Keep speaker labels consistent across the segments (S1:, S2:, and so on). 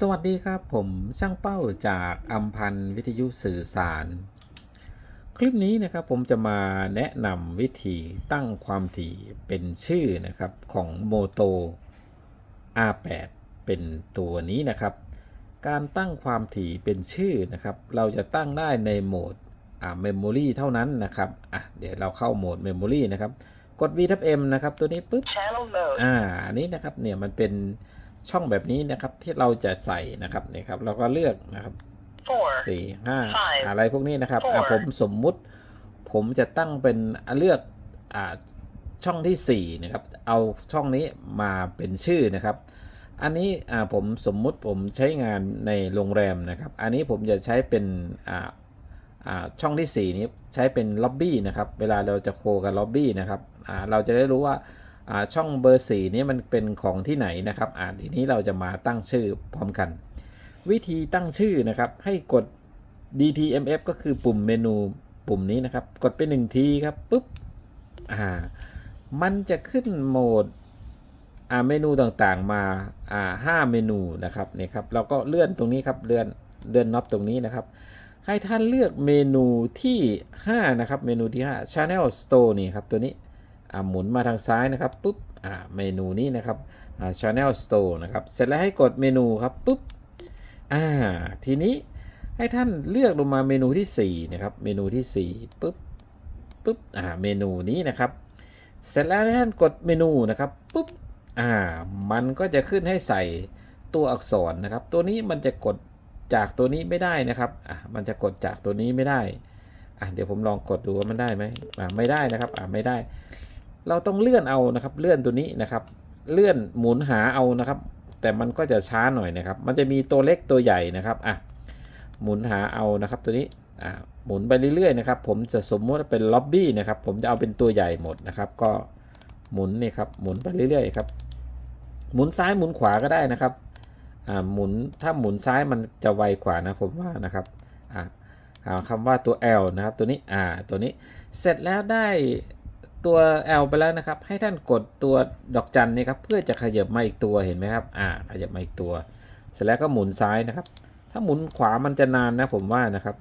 S1: สวัสดีครับผมช่างเป้าจากอัมพันธ์วิทยุสื่อสาร คลิปนี้นะครับผมจะมาแนะนำวิธีตั้งความถี่เป็นชื่อนะครับของโมโต R8 เป็นตัวนี้นะครับ การตั้งความถี่เป็นชื่อนะครับ เราจะตั้งได้ในโหมดอ่า Memory เท่านั้นนะครับอะเดี๋ยวเราเข้าโหมด Memory นะครับ กด V ทับ M นะครับ ตัวนี้ปุ๊บ
S2: Channel mode.
S1: อ่าอันนี้นะครับเนี่ยมันเป็น ช่องแบบนี้นะครับที่เราจะใส่นะครับเนี่ยครับเราก็เลือกนะครับ
S2: Four.
S1: สี่ห้า
S2: Five
S1: อะไรพวกนี้นะครับอ่า
S2: Four
S1: ผมสมมุติ ผมจะตั้งเป็นอะเลือกอ่าช่องที่สี่นะครับเอาช่องนี้มาเป็นชื่อนะครับ อันนี้อ่าผมสมมุติผมใช้งานในโรงแรมนะครับ อันนี้ผมจะใช้เป็นอ่าอ่าช่องที่สี่นี้ใช้เป็นล็อบบี้นะครับ เวลาเราจะโคกับล็อบบี้นะครับอ่าเราจะได้รู้ว่าอ่า ช่องเบอร์สี่นี้มันเป็นของที่ไหนนะครับอ่าทีนี้เราจะมาตั้งชื่อพร้อมกัน วิธีตั้งชื่อนะครับ ให้กด DTMF ก็คือปุ่มเมนูปุ่มนี้นะครับ กดไปหนึ่งทีครับปุ๊บอ่ามันจะขึ้นโหมดอ่าเมนูต่างๆมาอ่าห้าเมนูนะครับเนี่ยครับเราก็เลื่อนตรงนี้ครับเลื่อนเลื่อนน็อปตรงนี้นะครับ ให้ท่านเลือกเมนูที่ 5 นะครับ เมนูที่ 5 Channel Store นี่ครับตัวนี้ หมุนมาทางซ้ายนะครับปุ๊บเมนูนี้นะครับ Channel Store นะครับ เสร็จแล้วให้กดเมนูครับปุ๊บอ่าทีนี้ให้ท่านเลือกลงมาเมนูที่4นะครับเมนูที่4ปุ๊บปุ๊บอ่าเมนูนี้นะครับ เสร็จแล้วให้ท่านกดเมนูนะครับปุ๊บอ่ามันก็จะขึ้นให้ใส่ตัวอักษรนะครับ ตัวนี้มันจะกดจากตัวนี้ไม่ได้นะครับอะมันจะกดจากตัวนี้ไม่ได้อะเดี๋ยวผมลองกดดูว่ามันได้ไหมอะไม่ได้นะครับอะไม่ได้ เราต้องเลื่อนเอานะครับ เลื่อนตัวนี้นะครับ เลื่อนหมุนหาเอานะครับ แต่มันก็จะช้าหน่อยนะครับ มันจะมีตัวเล็กตัวใหญ่นะครับอะหมุนหาเอานะครับ ตัวนี้อะหมุนไปเรื่อยๆนะครับ ผมจะสมมติเป็นล็อบบี้นะครับ ผมจะเอาเป็นตัวใหญ่หมดนะครับ ก็หมุนนี่ครับ หมุนไปเรื่อยๆครับ หมุนซ้ายหมุนขวาก็ได้นะครับอ่าหมุนถ้าหมุนซ้ายมันจะไวกว่านะผมว่านะครับอ่าหาคำว่าตัว L นะครับ ตัวนี้อ่าตัวนี้เสร็จแล้วได้ ตัว L ไปแล้วนะครับ ให้ท่านกดตัวดอกจันนี่ครับเพื่อจะขยับมาอีกตัวเห็นไหมครับอ่าขยับมาอีกตัว เสร็จแล้วก็หมุนซ้ายนะครับ ถ้าหมุนขวามันจะนานนะผมว่านะครับ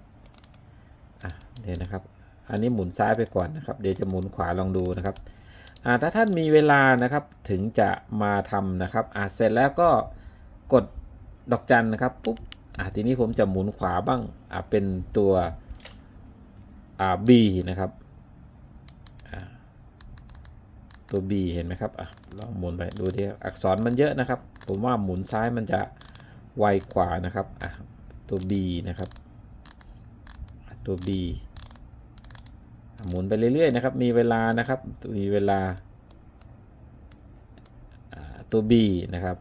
S1: อะเดี๋ยวนะครับ อันนี้หมุนซ้ายไปก่อนนะครับ เดี๋ยวจะหมุนขวาลองดูนะครับอ่าถ้าท่านมีเวลานะครับถึงจะมาทำนะครับอ่าเสร็จแล้วก็กดดอกจันนะครับปุ๊บอ่าทีนี้ผมจะหมุนขวาบ้างอ่าเป็นตัวอ่า B นะครับอ่า ตัว B เห็นไหมครับอะลองหมุนไปดูดิอักษรมันเยอะนะครับ ผมว่าหมุนซ้ายมันจะไวกว่านะครับอะตัว B นะครับอะตัว B หมุนไปเรื่อยๆนะครับ มีเวลานะครับ มีเวลาอ่าตัว B นะครับ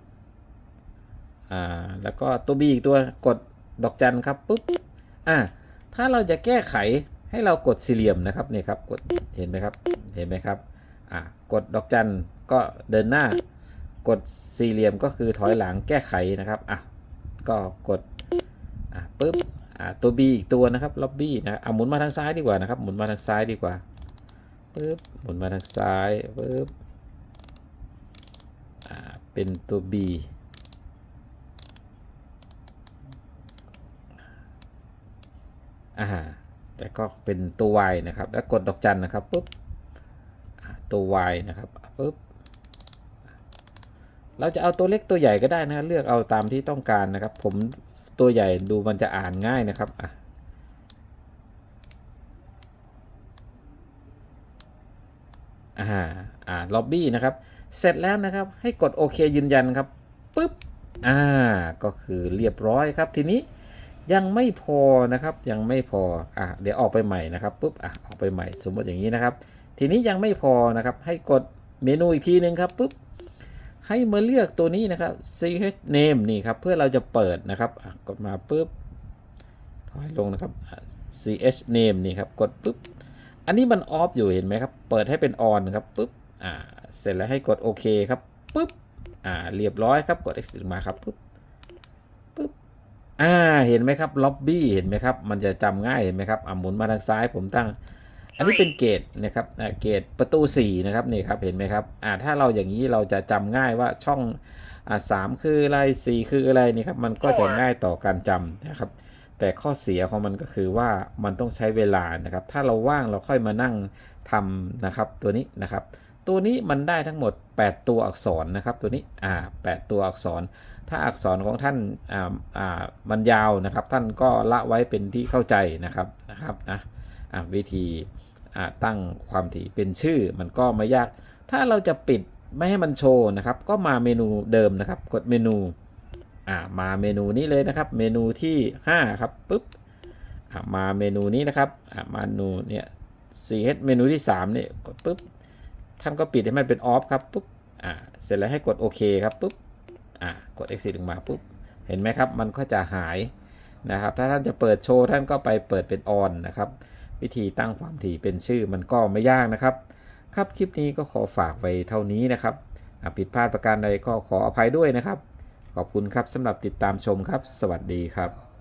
S1: อ่าแล้วก็ตัว B อีกตัวกดดอกจันครับปุ๊บอ่าถ้าเราจะแก้ไขให้เรากดสี่เหลี่ยมนะครับนี่ครับกดเห็นไหมครับเห็นไหมครับ อ่ากดดอกจันก็เดินหน้ากดสี่เหลี่ยมก็คือถอยหลังแก้ไขนะครับอะก็กดอ่าปุ๊บอ่าตัว B อีกตัวนะครับล็อบบี้นะอะหมุนมาทางซ้ายดีกว่านะครับหมุนมาทางซ้ายดีกว่าปุ๊บหมุนมาทางซ้ายปุ๊บอ่าเป็นตัว B อ่าแต่ก็เป็นตัว y นะครับ แล้วกดดอกจันนะครับปุ๊บ ตัว y นะครับปุ๊บเราจะเอาตัวเล็กตัวใหญ่ก็ได้นะเลือกเอาตามที่ต้องการนะครับ ผมตัวใหญ่ดูมันจะอ่านง่ายนะครับอะอ่าอ่าล็อบบี้นะครับ เสร็จแล้วนะครับ ให้กดโอเคยืนยันครับปุ๊บอ่าก็คือเรียบร้อยครับทีนี้ ยังไม่พอนะครับยังไม่พออะเดี๋ยวออกไปใหม่นะครับปุ๊บอะออกไปใหม่สมมติอย่างนี้นะครับ ทีนี้ยังไม่พอนะครับ ให้กดเมนูอีกทีหนึ่งครับปุ๊บให้มาเลือกตัวนี้นะครับ ch name นี่ครับเพื่อเราจะเปิดนะครับอะกดมาปุ๊บถอยลงนะครับ ch name นี่ครับกดปุ๊บอันนี้มันออฟอยู่เห็นไหมครับเปิดให้เป็น on ครับปุ๊บอ่าเสร็จแล้วให้กดโอเคครับปุ๊บอ่าเรียบร้อยครับกด exit มาครับปุ๊บ อ่าเห็นไหมครับล็อบบี้เห็นไหมครับ มันจะจำง่ายเห็นไหมครับอ่าหมุนมาทางซ้ายผมตั้ง อันนี้เป็นเกตนะครับอ่าเกตประตู4นะครับนี่ครับเห็นไหมครับอ่าถ้าเราอย่างนี้เราจะจำง่ายว่าช่องอ่าสามคืออะไรสี่คืออะไรนี่ครับมันก็จะง่ายต่อการจำนะครับ แต่ข้อเสียของมันก็คือว่ามันต้องใช้เวลานะครับ ถ้าเราว่างเราค่อยมานั่งทำนะครับตัวนี้นะครับ ตัวนี้มันได้ทั้งหมด 8 ตัวอักษรนะครับ ตัวนี้อ่า8ตัวอักษร ถ้าอักษรของท่านอ่าอ่ามันยาวนะครับ ท่านก็ละไว้เป็นที่เข้าใจนะครับนะครับนะอ่าวิธีอ่าตั้งความถี่เป็นชื่อมันก็ไม่ยาก ถ้าเราจะปิดไม่ให้มันโชว์นะครับ ก็มาเมนูเดิมนะครับ กดเมนูอ่ามาเมนูนี้เลยนะครับ เมนูที่ 5 ครับปุ๊บอ่ามาเมนูนี้นะครับอ่ามาเมนูเนี่ย 4H เมนูที่3เนี่ยกดปุ๊บ ท่านก็ปิดให้มันเป็นออฟครับปุ๊บอ่าเสร็จแล้วให้กดโอเคครับปุ๊บอ่ากด exit ออกมาปุ๊บเห็นไหมครับ มันก็จะหายนะครับ ถ้าท่านจะเปิดโชว์ท่านก็ไปเปิดเป็นออนนะครับ วิธีตั้งความถี่เป็นชื่อมันก็ไม่ยากนะครับ ครับคลิปนี้ก็ขอฝากไว้เท่านี้นะครับผิดพลาดประการใดก็ขออภัยด้วยนะครับ ขอบคุณครับสำหรับติดตามชมครับ สวัสดีครับ